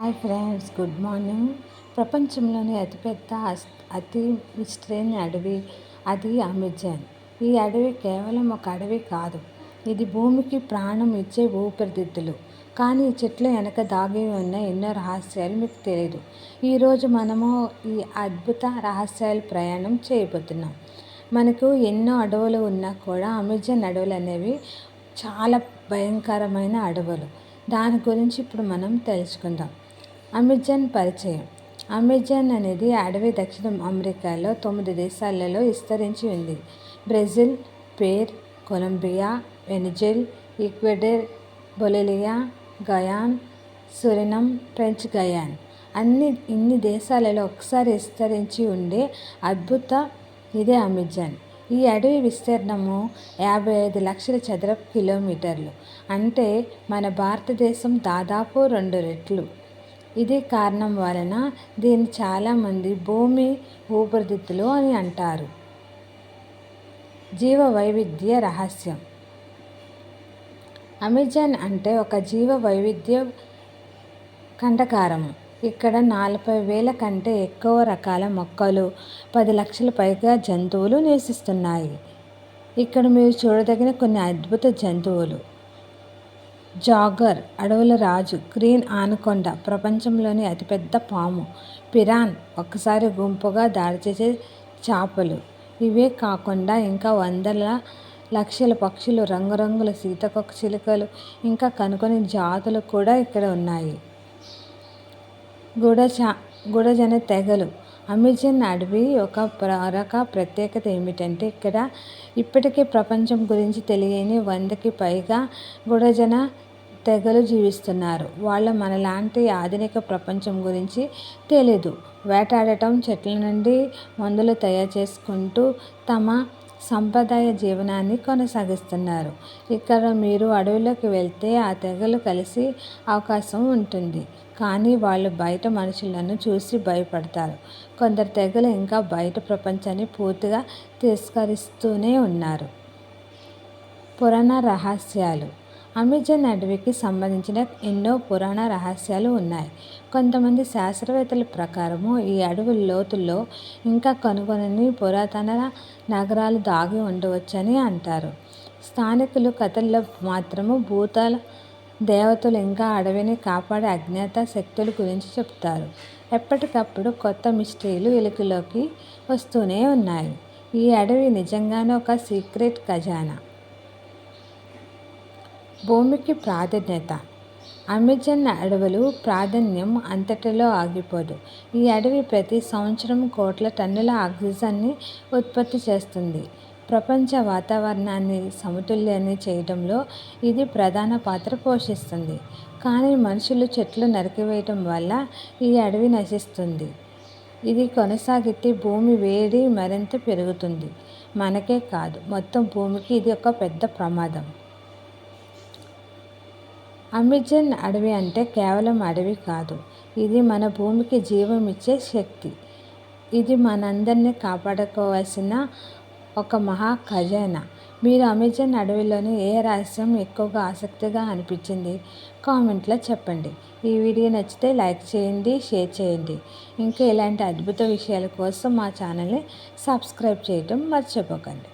Hi friends good morning. ప్రపంచంలోని అతిపెద్ద అతి విస్తృతమైన అడవి అది అమెజాన్. ఈ అడవి కేవలం ఒక అడవి కాదు ఇది భూమికి ప్రాణం ఇచ్చే ఊపిరితిత్తులు. కానీ ఈ చెట్ల వెనక దాగి ఉన్న ఎన్నో రహస్యాలు మీకు తెలియదు ఈరోజు మనము ఈ అద్భుత రహస్యాలు ప్రయాణం చేయబోతున్నాం. మనకు ఎన్నో అడవులు ఉన్నా కూడా అమెజాన్ అడవులు అనేవి చాలా భయంకరమైన అడవులు. దాని గురించి ఇప్పుడు మనం తెలుసుకుందాం. అమెజాన్ పరిచయం. అమెజాన్ అనేది అడవి దక్షిణ అమెరికాలో తొమ్మిది దేశాలలో విస్తరించి ఉంది. Brazil Peru Colombia Venezuela Ecuador Bolivia Guyana Suriname French Guiana. అన్ని ఇన్ని దేశాలలో ఒకసారి విస్తరించి ఉండే అద్భుత ఇదే అమెజాన్. ఈ అడవి విస్తీర్ణము యాభై ఐదు లక్షల చదరపు కిలోమీటర్లు. అంటే మన భారతదేశం దాదాపు రెండు రెట్లు. ఇది కారణం వలన దీన్ని చాలామంది భూమి ఊపిరితిత్తులు అని అంటారు. జీవ వైవిధ్య రహస్యం. అమెజాన్ అంటే ఒక జీవ వైవిధ్య కంటకారము. ఇక్కడ నలభై వేల కంటే ఎక్కువ రకాల మొక్కలు పది లక్షల పైగా జంతువులు నివసిస్తున్నాయి. ఇక్కడ మీరు చూడదగిన కొన్ని అద్భుత జంతువులు. జాగర్ అడవుల రాజు గ్రీన్ ఆనకొండ ప్రపంచంలోని అతిపెద్ద పాము పిరాన్ ఒక్కసారి గుంపుగా దాడి చేసే చేపలు. ఇవే కాకుండా ఇంకా వందల లక్షల పక్షులు రంగురంగుల సీతకొక చిలుకలు ఇంకా కనుకొని జాతులు కూడా ఇక్కడ ఉన్నాయి. గుడచా గుడజన తెగలు అమెజాన్ అడవి ఒక రక ప్రత్యేకత ఏమిటంటే ఇక్కడ ఇప్పటికే ప్రపంచం గురించి తెలియని వందకి పైగా గుడజన తెగలు జీవిస్తున్నారు. వాళ్ళ మనలాంటి ఆధునిక ప్రపంచం గురించి తెలీదు. వేటాడటం చెట్ల నుండి మందులు తయారు చేసుకుంటూ తమ సంప్రదాయ జీవనాన్ని కొనసాగిస్తున్నారు. ఇక్కడ మీరు అడవిలోకి వెళ్తే ఆ తెగలు కలిసి అవకాశం ఉంటుంది. కానీ వాళ్ళు బయట మనుషులను చూసి భయపడతారు. కొందరు తెగలు ఇంకా బయట ప్రపంచాన్ని పూర్తిగా తిరస్కరిస్తూనే ఉన్నారు. పురాణ రహస్యాలు. అమెజాన్ అడవికి సంబంధించిన ఎన్నో పురాణ రహస్యాలు ఉన్నాయి. కొంతమంది శాస్త్రవేత్తల ప్రకారము ఈ అడవి లోతుల్లో ఇంకా కనుగొనని పురాతన నగరాలు దాగి ఉండవచ్చని అంటారు. స్థానికులు కథల్లో మాత్రము భూతాల దేవతలు ఇంకా అడవిని కాపాడే అజ్ఞాత శక్తుల గురించి చెప్తారు. ఎప్పటికప్పుడు కొత్త మిస్టరీలు వెలుగులోకి వస్తూనే ఉన్నాయి. ఈ అడవి నిజంగానే ఒక సీక్రెట్ ఖజానా? భూమికి ప్రాధాన్యత. అమెజాన్ అడవులు ప్రాధాన్యం అంతటిలో ఆగిపోదు. ఈ అడవి ప్రతి సంవత్సరం కోట్ల టన్నుల ఆక్సిజన్ని ఉత్పత్తి చేస్తుంది. ప్రపంచ వాతావరణాన్ని సమతుల్యాన్ని చేయడంలో ఇది ప్రధాన పాత్ర పోషిస్తుంది. కానీ మనుషులు చెట్లు నరికివేయటం వల్ల ఈ అడవి నశిస్తుంది. ఇది కొనసాగితే భూమి వేడి మరింత పెరుగుతుంది. మనకే కాదు మొత్తం భూమికి ఇది ఒక పెద్ద ప్రమాదం. అమెజాన్ అడవి అంటే కేవలం అడవి కాదు. ఇది మన భూమికి జీవం ఇచ్చే శక్తి. ఇది మనందరినీ కాపాడుకోవాల్సిన ఒక మహా ఖజానా. మీరు అమెజాన్ అడవిలోని ఏ రహస్యం ఎక్కువగా ఆసక్తిగా అనిపించింది? కామెంట్లో చెప్పండి. ఈ వీడియో నచ్చితే లైక్ చేయండి షేర్ చేయండి. ఇంకా ఇలాంటి అద్భుత విషయాల కోసం మా ఛానల్ని సబ్స్క్రైబ్ చేయటం మర్చిపోకండి.